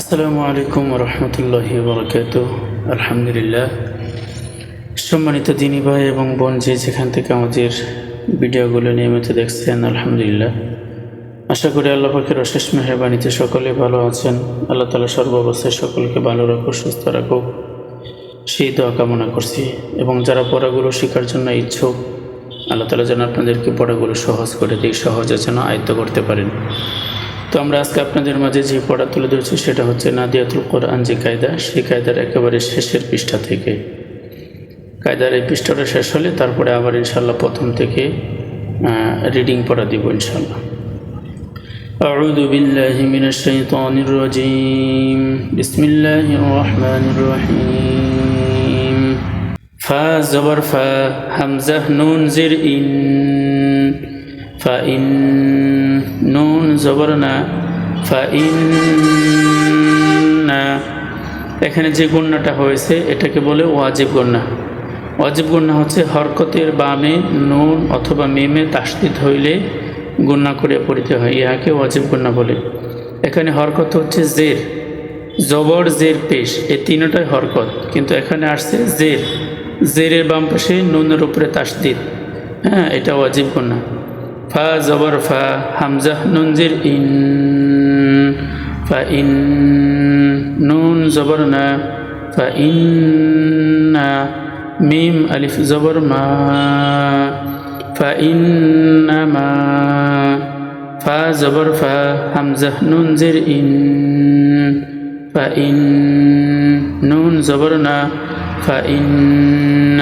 আসসালামু আলাইকুম রহমতুল্লাহি বরকাত আলহামদুলিল্লাহ। সম্মানিত দিনী ভাই এবং বোন যে যেখান থেকে আমাদের ভিডিওগুলো নিয়মিত দেখছেন, আলহামদুলিল্লাহ। আশা করি আল্লাহ পাখির অশেষ মেহরবানিতে সকলে ভালো আছেন। আল্লাহ তালা সর্বাবস্থায় সকলকে ভালো রাখুক, সুস্থ রাখুক। সেই দোয়া কামনা করছি এবং যারা পড়াগুলো শেখার জন্য ইচ্ছুক, আল্লাহ তালা যেন আপনাদেরকে পড়াগুলো সহজ করে দিই সহজে যেন আয়ত্ত করতে পারেন। তো আমরা আজকে আপনাদের মাঝে যে পড়া তুলে ধরছি সেটা হচ্ছে নাদিয়াতুল কোরআন যে কায়দা সেই কায়দার একেবারে শেষের পৃষ্ঠা থেকে কায়দার এই পৃষ্ঠাটা শেষ হলে তারপরে আবার ইনশাল্লাহ প্রথম থেকে রিডিং পড়া দিব ইনশাল্লাহ أعوذ بالله من الشيطان الرجيم بسم الله الرحمن الرحيم فا زبر فا همزة نون زر إن فإن জবর না এখানে যে গণ্যাটা হয়েছে, এটাকে বলে ওয়াজিব গণ্যা ওয়াজিব গণ্যা হচ্ছে হরকতের বামে নুন অথবা মেমে তাসদিদ হইলে গণ্যা করে পড়িতে হয়, ইহাকে ওয়াজিব গণ্যা বলে। এখানে হরকত হচ্ছে জের, জবর, জের, পেশ এই তিনটাই হরকত। কিন্তু এখানে আসছে জের, জেরের বাম পাশে নুনের উপরে তাসদিদ হ্যাঁ এটা ওয়াজিব গণ্যা ফা জবর ফা হামজা নুনজির ইন ফা ইন নুন জবর না ফা ইন না মিম আলিফ জবর মা ফা ইন মা ফা জবর ফা হামজা নুনজির ইন ফা ইন নুন জবর না ফা ইন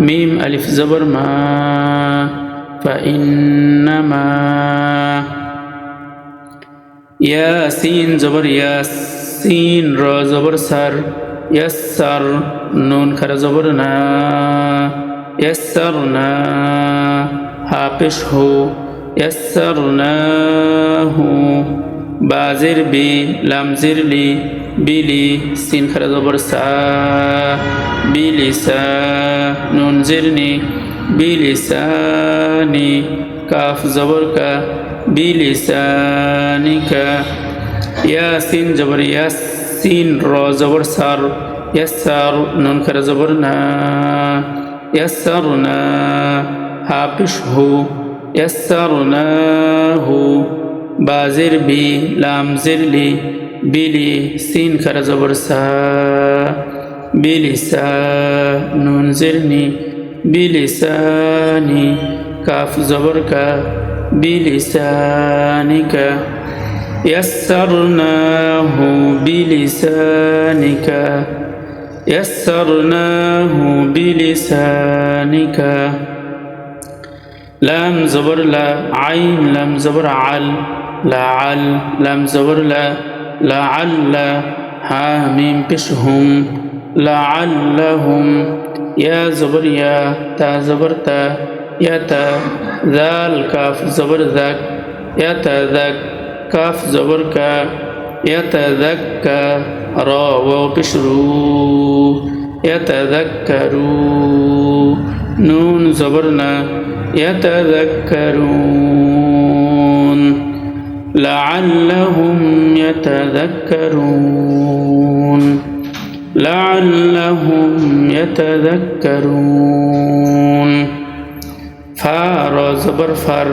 মিম আলিফ জবর মা فإنما ইয়াসিন জবর ইয়াসিন র জবর সার ইয়াসার নুন খারা জবর না ইয়াসার না হাফেশ হো ইয়াসার না হু বাজের বি লামজের লি বিলি সিন খারা জবর সা বিলি সা নুন জেরনি বিলিসানি কাফ জবর কা বিলিসানিকা ইয়াসিন জবর ইয়াসিন র জবর সার ইয়াসার নুন খারা জবর না ইয়াসার না হাফিস হু ইয়াসার না হু বাজের বি লামজের লি বিলি সিন খারা জবর সা বিলিসা নুন জেরনি بلساني. كاف زبرك بلسانك. يسرناه بلسانك. يسرناه بلسانك. لام زبر لا عين لام زبر عل. لعل لام زبر لا لعل ها ميم بشهم. لعلهم یا زبر یا تا زبر تا یا تا ذال کاف زبر ذک یا تا ذک کاف زبر کا یا تا ذک کا را و بشرو یا تا ذک کرو نون زبرنا یا تا ذک لعلهم يتذكرون لعلهم يتذكرون. فار زبر فر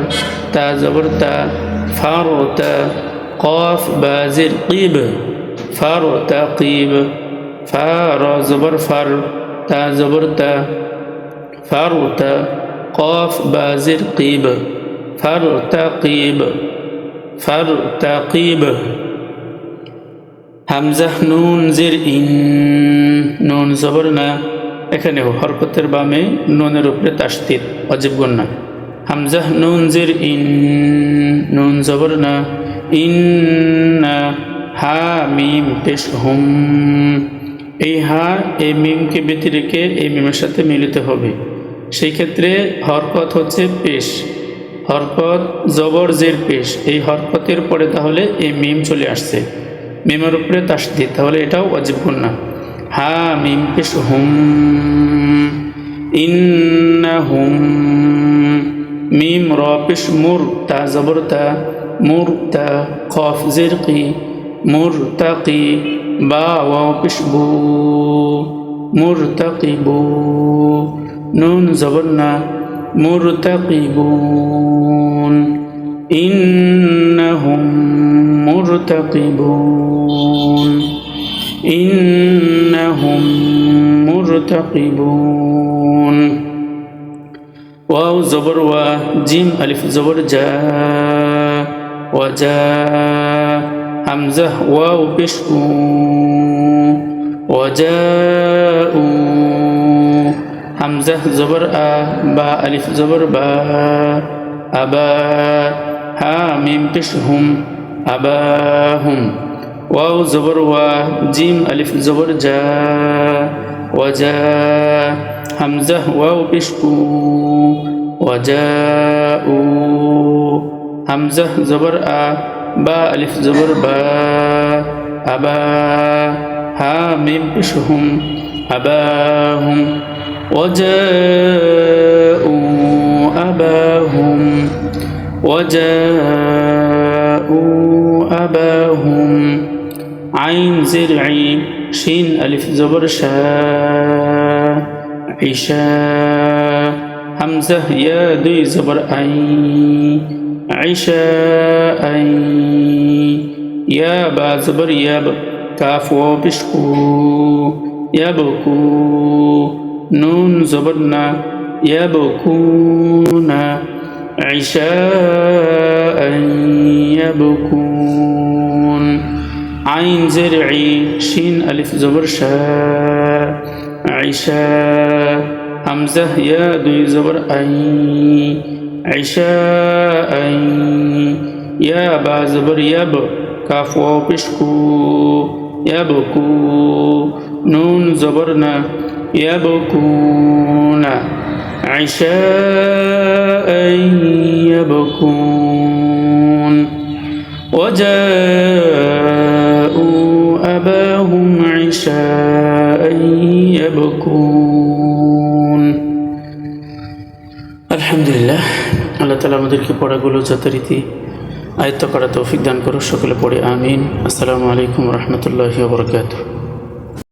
تا زبر تا فار تا قاف بازر قيب فار تقيب فار زبر فر تا زبر تا فر تا قاف بازر قيب فر تقيب فر تقيب হামজা নুন জের ইন, নুন জবর না। এখানেও হরকতের বামে নুনের উপরে তাস্তির, অজীব গন্যা হামজা নুন জের ইন, নুন জবর না। ইন না হা মিম পেশ হুম। এই হা, এই মিমকে ব্যতি রেখে এই মিমের সাথে মিলিত হবে। সেই ক্ষেত্রে হরকত হচ্ছে পেশ। হরকত জবর জের পেশ। এই হরকতের পরে তাহলে এই মিম চলে আসছে। মেমের উপরে তাসদিদ তাহলে এটাও অজীব না হা মিম পেশ হুম ইন্না হুম মিম র পেশ মুর তা জবর তা মুর তা খফ জিরকি মুর তাকি বা ওয়া পেশ বু মুর বু, নুন জবর না মুর তাকি বুন ইন্না হুম مرتقبون إنهم مرتقبون واو زبر و جيم ألف زبر جاء وجاء همزة واو بشو وجاءوا همزة زبر أ با ألف زبر با أبا هامم بشهم আবাহুম ওয়াও জবর ওয়া জিম আলিফ জবর জা ওয়াজা হামজা ওয়াও পেশ উ ওয়াজা উ হামজা জবর আ বা আলিফ জবর বা আবা হা মিম পেশ হুম আবাহুম وجاءوا أباهم وجاءوا عين زرعي شين ألف زبر شاء عشاء همزة يا دوي زبر أي عشاء يا با زبر ياب كاف وبشكو يبكو نون زبرنا يبكون عشاء يبكون عين زرعي شين ألف زبر شاء عشاء همزة يا دوي زبر أي عشاء يا با زبر يب كاف وبشكو يبكو نون زبرنا يبكون عشاء يبكون وجاءوا عشاء يبكون আলহামদুলিল্লাহ আল্লাহ তালা আমাদেরকে পড়াগুলো যথারীতি আয়ত্ত করা তৌফিক দান করো সকলে পড়ে আমিন আসসালামু আলাইকুম রহমতুল্লাহ বরকাত